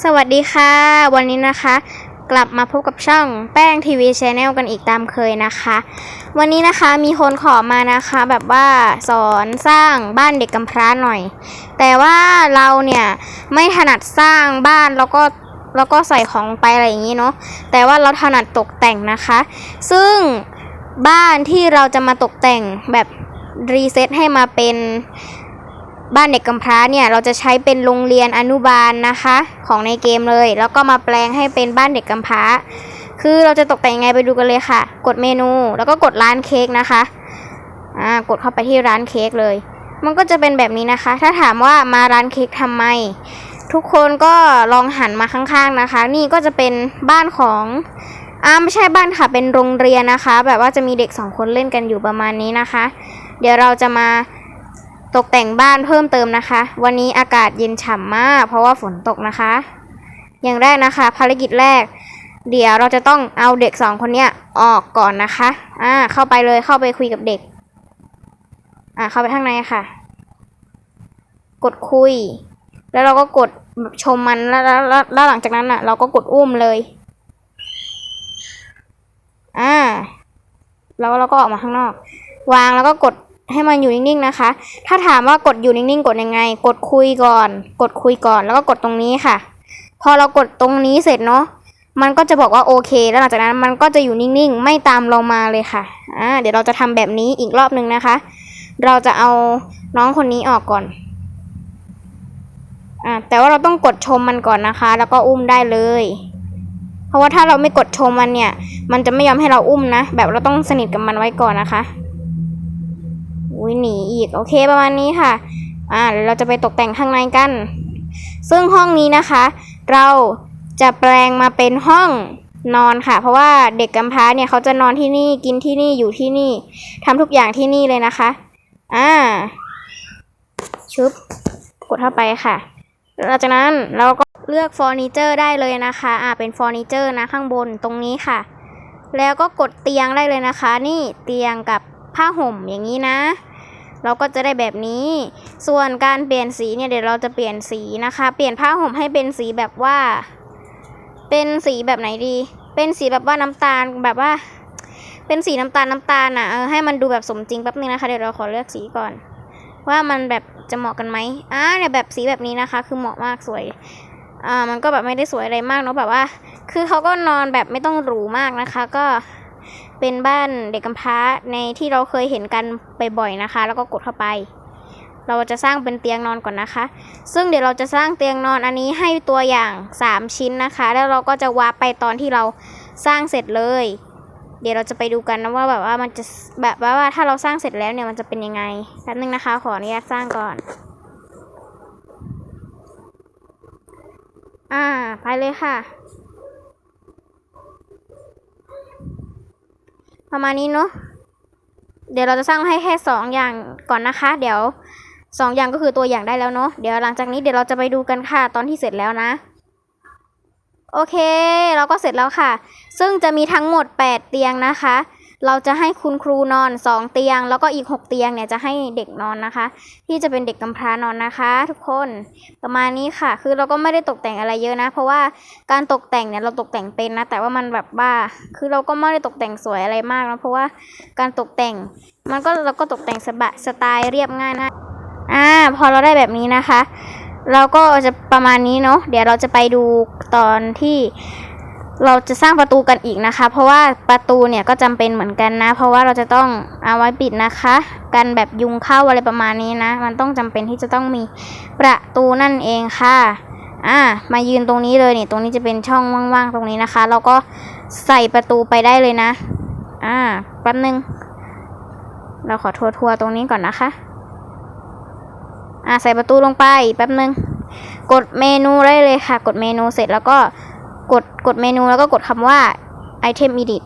สวัสดีค่ะ วันนี้นะคะ กลับมาพบกับช่องแป้งทีวีชแนลกันอีกตามเคยนะคะ วันนี้นะคะมีคนขอมานะคะ แบบว่าสอนสร้างบ้านเด็กกำพร้าหน่อย แต่ว่าเราเนี่ยไม่ถนัดสร้างบ้านแล้วก็แล้วก็ใส่ของไปอะไรอย่างนี้เนาะแต่ว่าเราถนัดตกแต่งนะคะ ซึ่งบ้านที่เราจะมาตกแต่งแบบรีเซ็ตให้มาเป็น บ้านเด็กกำพร้าเนี่ยเราจะใช้เป็นโรงเรียนอนุบาลนะคะ ของในเกมเลย แล้วก็มาแปลงให้เป็นบ้านเด็กกำพร้า คือเราจะตกแต่งยังไงไปดูกันเลยค่ะ กดเมนูแล้วก็กดร้านเค้กนะคะอ่ากดเข้าไปที่ร้านเค้กเลย มันก็จะเป็นแบบนี้นะคะ ถ้าถามว่ามาร้านเค้กทำไม ทุกคนก็ลองหันมาข้างๆนะคะ นี่ก็จะเป็นบ้านของอ่าไม่ใช่บ้านค่ะเป็นโรงเรียนนะคะ แบบว่าจะมีเด็กสองคนเล่นกันอยู่ประมาณนี้นะคะ เดี๋ยวเราจะมา ตกแต่งบ้านเพิ่มเติมนะคะ วันนี้อากาศเย็นฉ่ำมาก เพราะว่าฝนตกนะคะ อย่างแรกนะคะ ภารกิจแรก เดี๋ยวเราจะต้องเอาเด็กสองคนเนี้ยออกก่อนนะคะ อ่า เข้าไปเลยเข้าไปคุยกับเด็ก อ่า เข้าไปข้างในค่ะ กดคุย แล้วเราก็กดแบบชมมันแล้วแล้วแล้วแล้วหลังจากนั้นอะ เราก็กดอุ้มเลย อ่า แล้วเราก็ออกมาข้างนอก วางแล้วก็กด ให้มันอยู่นิ่งๆนะคะ ถ้าถามว่ากดอยู่นิ่งๆ กดยังไง กดคุยก่อน กดคุยก่อน แล้วก็กดตรงนี้ค่ะ พอเรากดตรงนี้เสร็จเนาะ มันก็จะบอกว่าโอเค แล้วหลังจากนั้นมันก็จะอยู่นิ่งๆ ไม่ตามเรามาเลยค่ะ อ่า เดี๋ยวเราจะทำแบบนี้อีกรอบหนึ่งนะคะ เราจะเอาน้องคนนี้ออกก่อน อ่า แต่ว่าเราต้องกดชมมันก่อนนะคะ แล้วก็อุ้มได้เลย เพราะว่าถ้าเราไม่กดชมมันเนี่ย มันจะไม่ยอมให้เราอุ้มนะ แบบเราต้องสนิทกับมันไว้ก่อนนะคะ อุ้ยหนีอีกโอเคประมาณนี้ค่ะอ่าเดี๋ยวเราจะไปตกแต่งข้างในกัน ซึ่งห้องนี้นะคะ เราจะแปลงมาเป็นห้องนอนค่ะ เพราะว่าเด็กกำพร้าเนี่ยเขาจะนอนที่นี่กินที่นี่อยู่ที่นี่ทำทุกอย่างที่นี่เลยนะคะอ่าชุบกดเข้าไปค่ะหลังจากนั้นเราก็เลือกเฟอร์นิเจอร์ได้เลยนะคะอ่าเป็นเฟอร์นิเจอร์นะข้างบนตรงนี้ค่ะ แล้วก็กดเตียงได้เลยนะคะ นี่เตียงกับผ้าห่มอย่างนี้นะ เราก็จะได้แบบนี้ ส่วนการเปลี่ยนสีเนี่ยเดี๋ยวเราจะเปลี่ยนสีนะคะ เปลี่ยนผ้าห่มให้เป็นสีแบบว่า เป็นสีแบบไหนดี เป็นสีแบบว่าน้ำตาลแบบว่า เป็นสีน้ำตาลน้ำตาลอะเออให้มันดูแบบสมจริงแป๊บนึงนะคะเดี๋ยวเราขอเลือกสีก่อน ว่ามันแบบจะเหมาะกันไหมอ่าเนี่ยแบบสีแบบนี้นะคะ คือเหมาะมากสวยอ่ามันก็แบบไม่ได้สวยอะไรมากเนาะแบบว่า คือเขาก็นอนแบบไม่ต้องหรูมากนะคะ ก็ เป็นบ้านเด็กกำพร้าในที่เราเคยเห็นกันบ่อยๆนะคะ แล้วก็กดเข้าไป เราจะสร้างเป็นเตียงนอนก่อนนะคะ ซึ่งเดี๋ยวเราจะสร้างเตียงนอนอันนี้ให้ตัวอย่าง 3 ชิ้นนะคะ แล้วเราก็จะวาร์ปไปตอนที่เราสร้างเสร็จเลย เดี๋ยวเราจะไปดูกันนะว่าแบบว่ามันจะแบบว่าถ้าเราสร้างเสร็จแล้วเนี่ยมันจะเป็นยังไงแป๊บนึงนะคะ ขออนุญาตสร้างก่อนอ่าไปเลยค่ะ ประมาณนี้เนาะเดี๋ยวเราจะสร้างให้แค่สองอย่างก่อนนะคะ เดี๋ยวสองอย่างก็คือตัวอย่างได้แล้วเนาะเดี๋ยวหลังจากนี้เดี๋ยวเราจะไปดูกันค่ะตอนที่เสร็จแล้วนะ โอเค เราก็เสร็จแล้วค่ะ ซึ่งจะมีทั้งหมด 8 เตียงนะคะ เราจะให้คุณครูนอน 2 เตียง แล้วก็อีก 6 เตียงเนี่ยจะให้เด็กนอนนะคะ ที่จะเป็นเด็กกำพร้านอนนะคะ ทุกคนประมาณนี้ค่ะ คือเราก็ไม่ได้ตกแต่งอะไรเยอะนะ เพราะว่าการตกแต่งเนี่ยเราตกแต่งเป็นนะ แต่ว่ามันแบบว่าคือเราก็ไม่ได้ตกแต่งสวยอะไรมากนะเพราะว่าการตกแต่ง มันก็เราก็ตกแต่งสบะสไตล์เรียบง่ายนะอ่าพอเราได้แบบนี้นะคะ เราก็จะประมาณนี้เนาะเดี๋ยวเราจะไปดูตอนที่ เราจะสร้างประตูกันอีกนะคะ เพราะว่าประตูเนี่ยก็จำเป็นเหมือนกันนะ เพราะว่าเราจะต้องเอาไว้ปิดนะคะ กันแบบยุงเข้าอะไรประมาณนี้นะ มันต้องจำเป็นที่จะต้องมีประตูนั่นเองค่ะอ่ามายืนตรงนี้เลยนี่ตรงนี้จะเป็นช่องว่างๆตรงนี้นะคะ เราก็ใส่ประตูไปได้เลยนะ อ่าแป๊บนึง เราขอทัวร์ๆตรงนี้ก่อนนะคะ อ่าใส่ประตูลงไปแป๊บนึง กดเมนูได้เลยค่ะ กดเมนูเสร็จแล้วก็ กดกดเมนูแล้วก็กดคำว่า item edit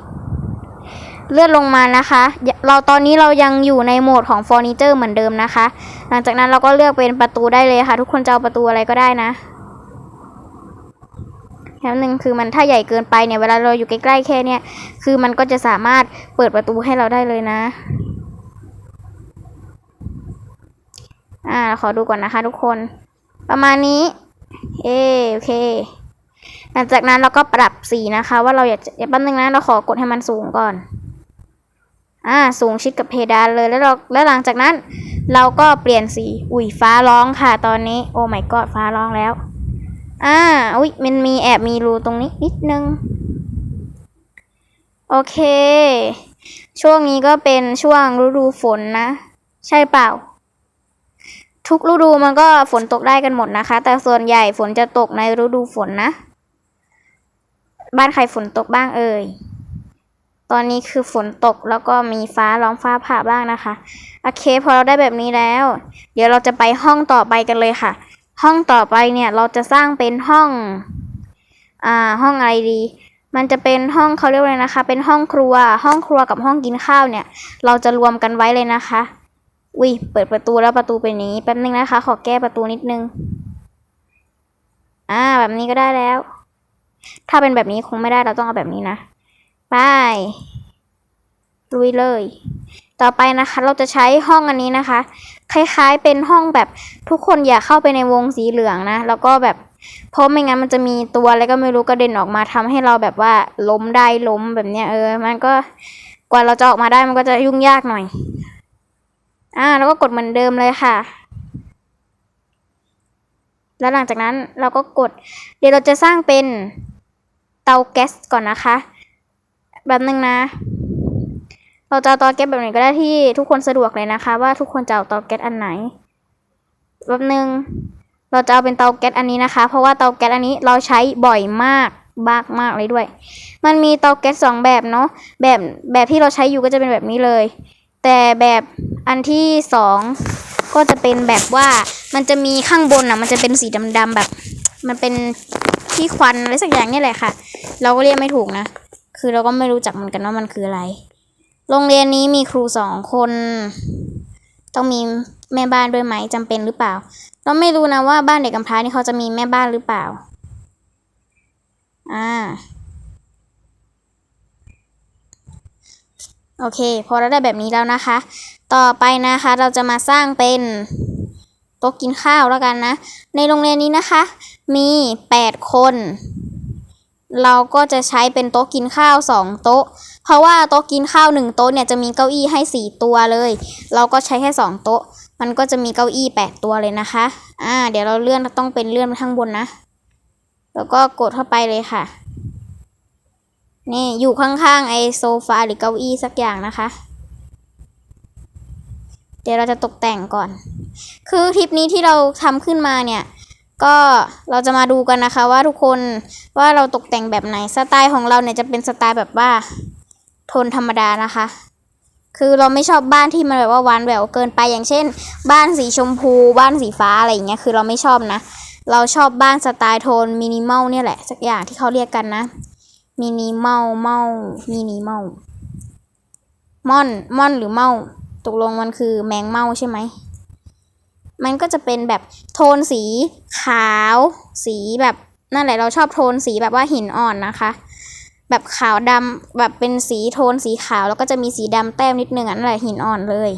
เลื่อนลงมานะคะ เราตอนนี้เรายังอยู่ในโหมดของเฟอร์นิเจอร์เหมือนเดิมนะคะ หลังจากนั้นเราก็เลือกเป็นประตูได้เลยค่ะ ทุกคนจะเอาประตูอะไรก็ได้นะแล้วหนึ่งคือมันถ้าใหญ่เกินไปเนี่ยเวลาเราอยู่ใกล้ๆแค่เนี้ยคือมันก็จะสามารถเปิดประตูให้เราได้เลยนะ อ่าขอดูก่อนนะคะทุกคน ประมาณนี้ เอโอเค หลังจากนั้นเราก็ปรับสีนะคะ ว่าเราอยากจะเดี๋ยวแป๊บนึงนะเราขอกดให้มันสูงก่อน อ่า สูงชิดกับเพดานเลยแล้วเราแล้วหลังจากนั้น เราก็เปลี่ยนสี อุ้ยฟ้าร้องค่ะ ตอนนี้ โอ้ my god ฟ้าร้องแล้ว อ่า อุ้ยมันมีแอบมีรูตรงนี้นิดนึง โอเค ช่วงนี้ก็เป็นช่วงฤดูฝนนะ ใช่เปล่าทุกฤดูมันก็ฝนตกได้กันหมดนะคะ แต่ส่วนใหญ่ฝนจะตกในฤดูฝนนะ บ้านใครฝนตกบ้างเอ่ย ตอนนี้คือฝนตกแล้วก็มีฟ้าร้องฟ้าผ่าบ้างนะคะ โอเคพอเราได้แบบนี้แล้ว เดี๋ยวเราจะไปห้องต่อไปกันเลยค่ะ ห้องต่อไปเนี่ยเราจะสร้างเป็นห้อง อ่า ห้องอะไรดี มันจะเป็นห้องเขาเรียกว่าอะไรนะคะ เป็นห้องครัว ห้องครัวกับห้องกินข้าวเนี่ย เราจะรวมกันไว้เลยนะคะ อุ้ยเปิดประตูแล้วประตูเป็นอย่างนี้ แป๊บนึงนะคะ ขอแก้ประตูนิดนึง อ่า แบบนี้ก็ได้แล้ว ถ้าเป็นแบบนี้คงไม่ได้เราต้องเอาแบบนี้นะไปลุยเลย ต่อไปนะคะ เราจะใช้ห้องอันนี้นะคะ คล้ายๆเป็นห้องแบบทุกคนอย่าเข้าไปในวงสีเหลืองนะ แล้วก็แบบเพราะไม่งั้นมันจะมีตัวอะไรก็ไม่รู้กระเด็นออกมาทำให้เราแบบว่าล้มได้ล้มแบบเนี้ยเออ มันก็กว่าเราจะออกมาได้มันก็จะยุ่งยากหน่อย อ่า แล้วก็กดเหมือนเดิมเลยค่ะ แล้วหลังจากนั้นเราก็กด เดี๋ยวเราจะสร้างเป็น เตาแก๊สก่อนนะคะแบบนึงนะ เราจะเอาเตาแก๊สแบบไหนก็ได้ที่ทุกคนสะดวกเลยนะคะ ว่าทุกคนจะเอาเตาแก๊สอันไหนแบบนึงเราจะเอาเป็นเตาแก๊สอันนี้นะคะ เพราะว่าเตาแก๊สอันนี้เราใช้บ่อยมากมากมากเลยด้วย มันมีเตาแก๊สสองแบบเนาะแบบแบบที่เราใช้อยู่ก็จะเป็นแบบนี้เลย แต่แบบอันที่สองก็จะเป็นแบบว่ามันจะมีข้างบนอะ มันจะเป็นสีดำๆแบบ มันเป็นที่ควันอะไรสักอย่างนี่แหละค่ะ เราก็เรียกไม่ถูกนะ คือเราก็ไม่รู้จักเหมือนกันว่ามันคืออะไร โรงเรียนนี้มีครูสองคน ต้องมีแม่บ้านด้วยไหมจำเป็นหรือเปล่า เราไม่รู้นะว่าบ้านเด็กกำพร้านี่เขาจะมีแม่บ้านหรือเปล่า อ่า โอเค พอเราได้แบบนี้แล้วนะคะ ต่อไปนะคะเราจะมาสร้างเป็น ต๊ะกินข้าวแล้วกันนะ ในโรงเรียนนี้นะคะ มีแปดคน เราก็จะใช้เป็นโต๊ะกินข้าวสองโต๊ะ เพราะว่าโต๊ะกินข้าวหนึ่งโต๊ะเนี่ยจะมีเก้าอี้ให้สี่ตัวเลย เราก็ใช้แค่สองโต๊ะ มันก็จะมีเก้าอี้แปดตัวเลยนะคะ อ่า เดี๋ยวเราเลื่อนต้องเป็นเลื่อนไปข้างบนนะ แล้วก็กดเข้าไปเลยค่ะ นี่อยู่ข้างๆไอโซฟาหรือเก้าอี้สักอย่างนะคะ เดี๋ยวเราจะตกแต่งก่อน คือทริปนี้ที่เราทำขึ้นมาเนี่ย ก็เราจะมาดูกันนะคะ ว่าทุกคนว่าเราตกแต่งแบบไหนสไตล์ของเราเนี่ยจะเป็นสไตล์แบบว่าโทนธรรมดานะคะ คือเราไม่ชอบบ้านที่มันแบบว่าหวานแหววเกินไปอย่างเช่น บ้านสีชมพู บ้านสีฟ้าอะไรอย่างเงี้ยคือเราไม่ชอบนะ เราชอบบ้านสไตล์โทนมินิมอลเนี่ยแหละ สักอย่างที่เขาเรียกกันนะมินิเมาเมามินิเมาม่อนมอนหรือเมา ตกลงมันคือแมงเมาใช่ไหม มันก็จะเป็นแบบโทนสีขาว สีแบบนั่นแหละเราชอบโทนสีแบบว่าหินอ่อนนะคะ แบบขาวดำแบบเป็นสีโทนสีขาวแล้วก็จะมีสีดำแต้มนิดนึงอันนั้นแหละหินอ่อนเลย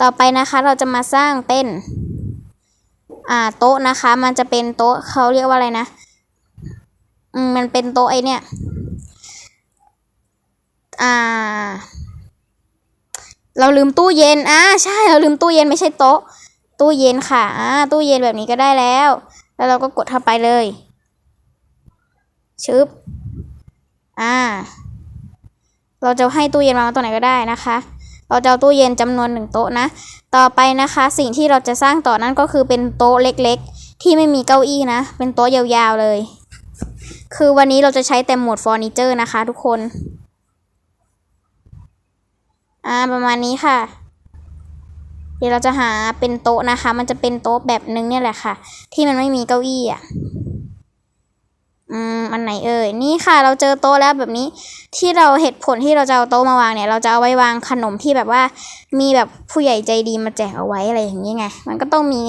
ต่อไปนะคะเราจะมาสร้างเป็นอ่าโต๊ะนะคะ มันจะเป็นโต๊ะเขาเรียกว่าอะไรนะอืมมันเป็นโต๊ะไอเนี่ยอ่า เราลืมตู้เย็นอ่าใช่เราลืมตู้เย็นไม่ใช่โต๊ะ ตู้เย็นค่ะอ่าตู้เย็นแบบนี้ก็ได้แล้ว แล้วเราก็กดเข้าไปเลยชึบอ่า เราจะให้ตู้เย็นวางไว้ตรงไหนก็ได้นะคะ เราจะเอาตู้เย็นจำนวนหนึ่งโต๊ะนะ ต่อไปนะคะสิ่งที่เราจะสร้างต่อนั้นก็คือเป็นโต๊ะเล็กๆ ที่ไม่มีเก้าอี้นะ เป็นโต๊ะยาวๆเลย คือวันนี้เราจะใช้แต่โหมดเฟอร์นิเจอร์นะคะทุกคน อ่าประมาณนี้ค่ะ เดี๋ยวเราจะหาเป็นโต๊ะนะคะ มันจะเป็นโต๊ะแบบนึงเนี่ยแหละค่ะ ที่มันไม่มีเก้าอี้อะอืมอันไหนเอ่ยนี่ค่ะ เราเจอโต๊ะแล้วแบบนี้ ที่เราเหตุผลที่เราจะเอาโต๊ะมาวางเนี่ย เราจะเอาไว้วางขนมที่แบบว่า มีแบบผู้ใหญ่ใจดีมาแจกเอาไว้อะไรอย่างนี้ไง มันก็ต้องมี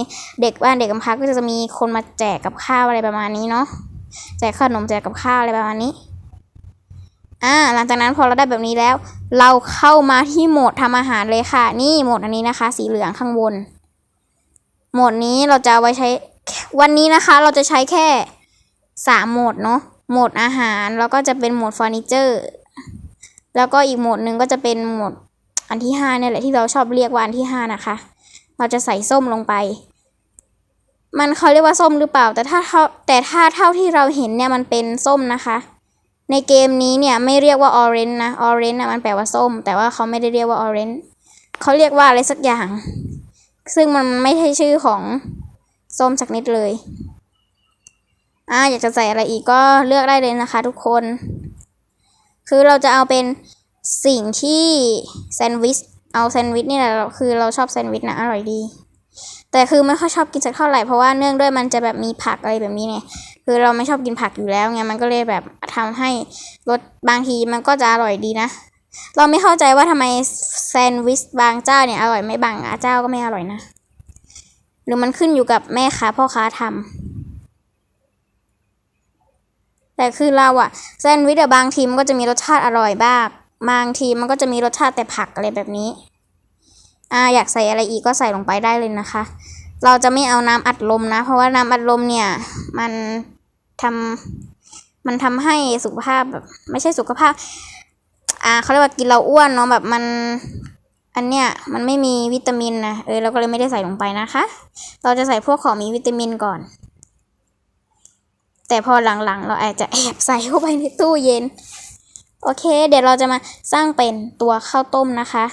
เด็กบ้านเด็กกำพร้าก็จะมีคนมาแจกกับข้าวอะไรประมาณนี้เนาะแจกขนมแจกกับข้าวอะไรประมาณนี้ อ่าหลังจากนั้นพอเราได้แบบนี้แล้ว เราเข้ามาที่โหมดทำอาหารเลยค่ะ นี่โหมดอันนี้นะคะ สีเหลืองข้างบน โหมดนี้เราจะเอาไว้ใช้วันนี้นะคะ เราจะใช้แค่สามโหมดเนาะโหมดอาหารแล้วก็จะเป็นโหมดเฟอร์นิเจอร์แล้วก็อีกโหมดหนึ่งก็จะเป็นโหมดอันที่ห้าเนี่ยแหละที่เราชอบเรียกว่าอันที่ห้านะคะ เราจะใส่ส้มลงไป มันเขาเรียกว่าส้มหรือเปล่า แต่ถ้าเท่าแต่ถ้าเท่าที่เราเห็นเนี่ยมันเป็นส้มนะคะ ในเกมนี้เนี่ยไม่เรียกว่า orange นะ orange นะมันแปลว่าส้ม แต่ว่าเขาไม่ได้เรียกว่า orange เขาเรียกว่าอะไรสักอย่าง ซึ่งมันไม่ใช่ชื่อของส้มสักนิดเลย อ่าอยากจะใส่อะไรอีกก็เลือกได้เลยนะคะทุกคน คือเราจะเอาเป็นสิ่งที่แซนด์วิช เอาแซนด์วิชนี่แหละคือเราชอบแซนด์วิชนะอร่อยดี แต่คือไม่ค่อยชอบกินสักเท่าไหร่เพราะว่าเนื่องด้วยมันจะแบบมีผักอะไรแบบนี้เนี่ยคือเราไม่ชอบกินผักอยู่แล้วไงมันก็เลยแบบทำให้รสบางทีมันก็จะอร่อยดีนะ เราไม่เข้าใจว่าทำไมแซนด์วิชบางเจ้าเนี่ยอร่อยไม่บางเจ้าก็ไม่อร่อยนะ หรือมันขึ้นอยู่กับแม่ค้าพ่อค้าทำแต่คือเราอะแซนด์วิชบางทีมันก็จะมีรสชาติอร่อยบ้างบางทีมันก็จะมีรสชาติแต่ผักอะไรแบบนี้ อ่าอยากใส่อะไรอีกก็ใส่ลงไปได้เลยนะคะ เราจะไม่เอาน้ำอัดลมนะ เพราะว่าน้ำอัดลมเนี่ยมันทำมันทำให้สุขภาพแบบไม่ใช่สุขภาพ อ่าเขาเรียกว่ากินเราอ้วนเนาะแบบมันอันเนี้ยมันไม่มีวิตามินนะเออเราก็เลยไม่ได้ใส่ลงไปนะคะ เราจะใส่พวกของมีวิตามินก่อน แต่พอหลังๆ เราอาจจะแอบใส่เข้าไปในตู้เย็น โอเค เดี๋ยวเราจะมาสร้างเป็นตัวข้าวต้มนะคะ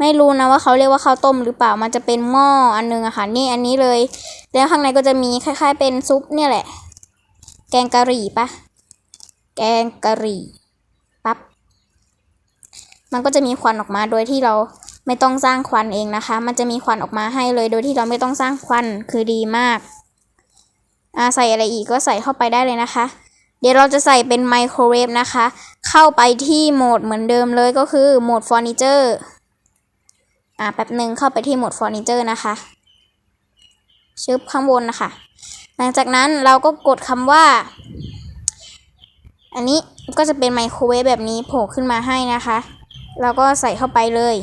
ไม่รู้นะว่าเขาเรียกว่าข้าวต้มหรือเปล่า มันจะเป็นหม้ออันนึงอะค่ะ นี่อันนี้เลย แล้วข้างในก็จะมีคล้าย ๆ เป็นซุปเนี่ยแหละ แกงกะหรี่ปะ แกงกะหรี่ ปั๊บ มันก็จะมีควันออกมาโดยที่เราไม่ต้องสร้างควันเองนะคะ มันจะมีควันออกมาให้เลย โดยที่เราไม่ต้องสร้างควัน คือดีมาก อ่าใส่อะไรอีกก็ใส่เข้าไปได้เลยนะคะ เดี๋ยวเราจะใส่เป็นไมโครเวฟนะคะ เข้าไปที่โหมดเหมือนเดิมเลยก็คือโหมดเฟอร์นิเจอร์ อ่าแป๊บหนึ่งเข้าไปที่โหมดเฟอร์นิเจอร์นะคะชึบข้างบนนะคะ หลังจากนั้นเราก็กดคำว่า อันนี้ก็จะเป็นไมโครเวฟแบบนี้โผล่ขึ้นมาให้นะคะ เราก็ใส่เข้าไปเลย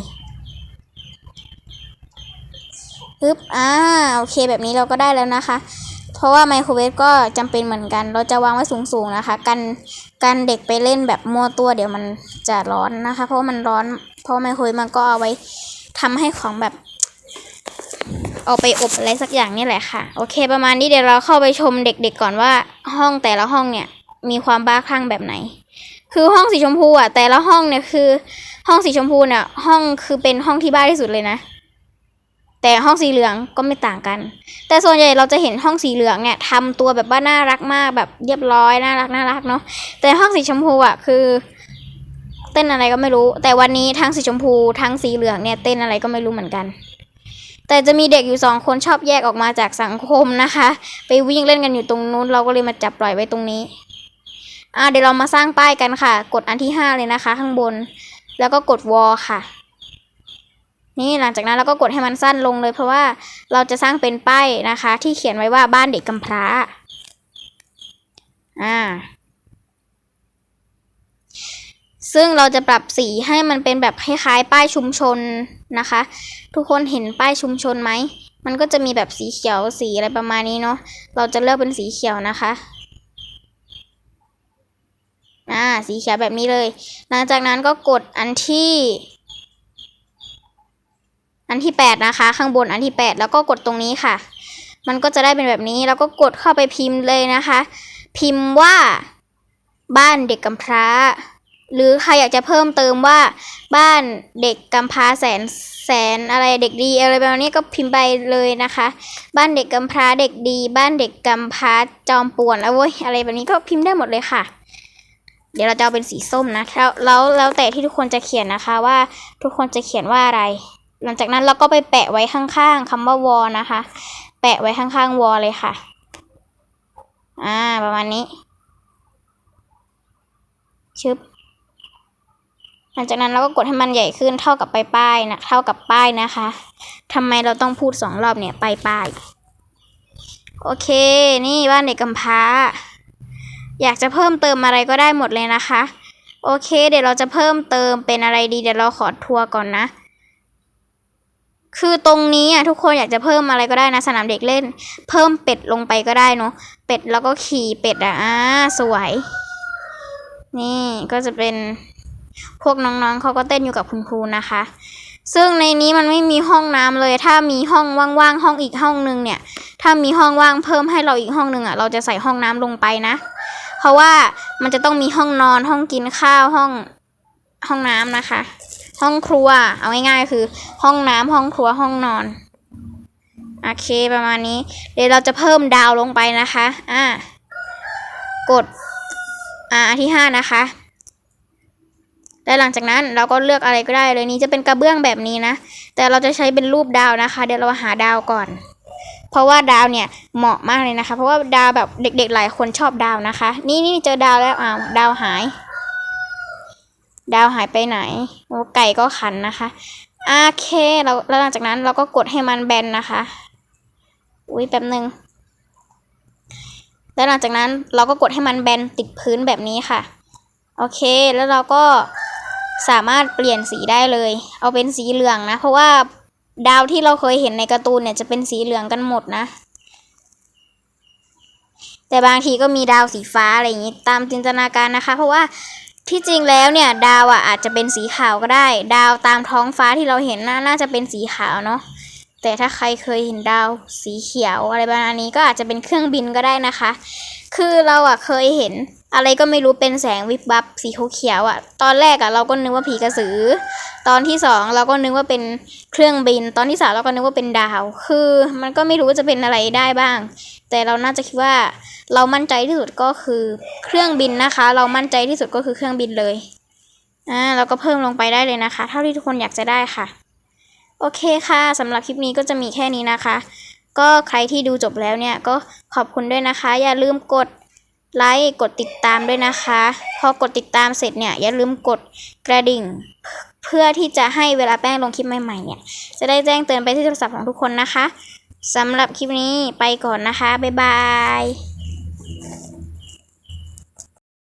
ปึ๊บอ่าโอเคแบบนี้เราก็ได้แล้วนะคะ เพราะว่าไมโครเวฟก็จำเป็นเหมือนกัน เราจะวางไว้สูงๆนะคะ กันกันเด็กไปเล่นแบบมั่วตัวเดี๋ยวมันจะร้อนนะคะ เพราะมันร้อน เพราะไมโครเวฟมันก็เอาไว้ ทำให้ของแบบเอาไปอบอะไรสักอย่างนี่แหละค่ะ โอเค ประมาณนี้เดี๋ยวเราเข้าไปชมเด็กๆก่อนว่า ห้องแต่ละห้องเนี่ย มีความบ้าคลั่งแบบไหน คือห้องสีชมพูอะ แต่ละห้องเนี่ยคือ ห้องสีชมพูเนี่ยห้องคือเป็นห้องที่บ้าที่สุดเลยนะ แต่ห้องสีเหลืองก็ไม่ต่างกัน แต่ส่วนใหญ่เราจะเห็นห้องสีเหลืองเนี่ยทำตัวแบบว่าน่ารักมากแบบเรียบร้อยน่ารักน่ารักเนาะแต่ห้องสีชมพูอะคือ เต้นอะไรก็ไม่รู้ แต่วันนี้ทั้งสีชมพูทั้งสีเหลืองเนี่ยเต้นอะไรก็ไม่รู้เหมือนกัน แต่จะมีเด็กอยู่สองคนชอบแยกออกมาจากสังคมนะคะ ไปวิ่งเล่นกันอยู่ตรงนู้น เราก็เลยมาจับปล่อยไว้ตรงนี้อ่าเดี๋ยวเรามาสร้างป้ายกันค่ะ กดอันที่ห้าเลยนะคะ ข้างบน แล้วก็กดวอลค่ะ นี่หลังจากนั้นเราก็กดให้มันสั้นลงเลย เพราะว่าเราจะสร้างเป็นป้ายนะคะ ที่เขียนไว้ว่าบ้านเด็กกำพร้า อ่า ซึ่งเราจะปรับสีให้มันเป็นแบบคล้ายๆ ป้ายชุมชนนะคะ ทุกคนเห็นป้ายชุมชนไหม มันก็จะมีแบบสีเขียวสีอะไรประมาณนี้เนาะ เราจะเลือกเป็นสีเขียวนะคะ อ่า สีเขียวแบบนี้เลย หลังจากนั้นก็กดอันที่ อันที่แปดนะคะ ข้างบนอันที่แปดแล้วก็กดตรงนี้ค่ะ มันก็จะได้เป็นแบบนี้ แล้วก็กดเข้าไปพิมพ์เลยนะคะ พิมพ์ว่าบ้านเด็กกำพร้า หรือใครอยากจะเพิ่มเติมว่าบ้านเด็กกำพร้าแสนแสนอะไรเด็กดีอะไรแบบนี้ก็พิมพ์ไปเลยนะคะ บ้านเด็กกำพร้าเด็กดี บ้านเด็กกำพร้าจอมป่วนแล้วเว้ยอะไรแบบนี้ก็พิมพ์ได้หมดเลยค่ะ เดี๋ยวเราจะเอาเป็นสีส้มนะแล้วแล้วแล้วแต่ที่ทุกคนจะเขียนนะคะว่าทุกคนจะเขียนว่าอะไร หลังจากนั้นเราก็ไปแปะไว้ข้างๆคำว่าวอนะคะ แปะไว้ข้างๆวอเลยค่ะอ่าประมาณนี้ชึบ หลังจากนั้นเราก็กดให้มันใหญ่ขึ้นเท่ากับปลายป้ายนะเท่ากับป้ายนะคะทำไมเราต้องพูดสองรอบเนี่ยปลายป้ายโอเค นี่บ้านเด็กกำพร้า อยากจะเพิ่มเติมอะไรก็ได้หมดเลยนะคะ โอเค เดี๋ยวเราจะเพิ่มเติมเป็นอะไรดีเดี๋ยวเราขอทัวร์ก่อนนะคือตรงนี้อะทุกคนอยากจะเพิ่มอะไรก็ได้นะสนามเด็กเล่น เพิ่มเป็ดลงไปก็ได้เนาะเป็ดแล้วก็ขี่เป็ดอะอ่าสวย นี่ก็จะเป็น พวกน้องๆเขาก็เต้นอยู่กับคุณครูนะคะ ซึ่งในนี้มันไม่มีห้องน้ำเลย ถ้ามีห้องว่างๆห้องอีกห้องนึงเนี่ย ถ้ามีห้องว่างเพิ่มให้เราอีกห้องนึงอะ เราจะใส่ห้องน้ำลงไปนะ เพราะว่ามันจะต้องมีห้องนอนห้องกินข้าวห้องห้องน้ำนะคะ ห้องครัว เอาง่ายๆคือ ห้องน้ำห้องครัวห้องนอนโอเคประมาณนี้ เดี๋ยวเราจะเพิ่มดาวลงไปนะคะ อ่ากด อ่าที่ห้านะคะ และหลังจากนั้นเราก็เลือกอะไรก็ได้เลยนี้จะเป็นกระเบื้องแบบนี้นะ แต่เราจะใช้เป็นรูปดาวนะคะ เดี๋ยวเราหาดาวก่อน เพราะว่าดาวเนี่ยเหมาะมากเลยนะคะ เพราะว่าดาวแบบเด็กๆหลายคนชอบดาวนะคะ นี่นี่เจอดาวแล้วอ้าวดาวหาย ดาวหายไปไหนโอ้ไก่ก็ขันนะคะโอเคเราแล้วหลังจากนั้นเราก็กดให้มันแบนนะคะ อุ้ยแป๊บหนึ่งแล้วหลังจากนั้นเราก็กดให้มันแบนติดพื้นแบบนี้ค่ะ โอเค แล้วเราก็ สามารถเปลี่ยนสีได้เลย เอาเป็นสีเหลืองนะ เพราะว่าดาวที่เราเคยเห็นในการ์ตูนเนี่ยจะเป็นสีเหลืองกันหมดนะ แต่บางทีก็มีดาวสีฟ้าอะไรอย่างนี้ตามจินตนาการนะคะ เพราะว่าที่จริงแล้วเนี่ย ดาวอะอาจจะเป็นสีขาวก็ได้ ดาวตามท้องฟ้าที่เราเห็นน่าน่าจะเป็นสีขาวเนาะแต่ถ้าใครเคยเห็นดาวสีเขียวอะไรประมาณนี้ก็อาจจะเป็นเครื่องบินก็ได้นะคะ คือเราอะเคยเห็น อะไรก็ไม่รู้เป็นแสงวิบวับสีเขียวๆอะตอนแรกอะเราก็นึกว่าผีกระสือ ตอนที่สองเราก็นึกว่าเป็นเครื่องบิน ตอนที่สามเราก็นึกว่าเป็นดาว คือมันก็ไม่รู้ว่าจะเป็นอะไรได้บ้าง แต่เราน่าจะคิดว่าเรามั่นใจที่สุดก็คือเครื่องบินนะคะ เรามั่นใจที่สุดก็คือเครื่องบินเลย อ่าเราก็เพิ่มลงไปได้เลยนะคะ เท่าที่ทุกคนอยากจะได้ค่ะ โอเคค่ะสำหรับคลิปนี้ก็จะมีแค่นี้นะคะ ก็ใครที่ดูจบแล้วเนี่ยก็ขอบคุณด้วยนะคะ อย่าลืมกด ไลค์กดติดตามด้วยนะคะ พอกดติดตามเสร็จเนี่ยอย่าลืมกดกระดิ่ง เพื่อที่จะให้เวลาแป้งลงคลิปใหม่ๆเนี่ยจะได้แจ้งเตือนไปที่โทรศัพท์ของทุกคนนะคะสำหรับคลิปนี้ไปก่อนนะคะ บ๊ายบาย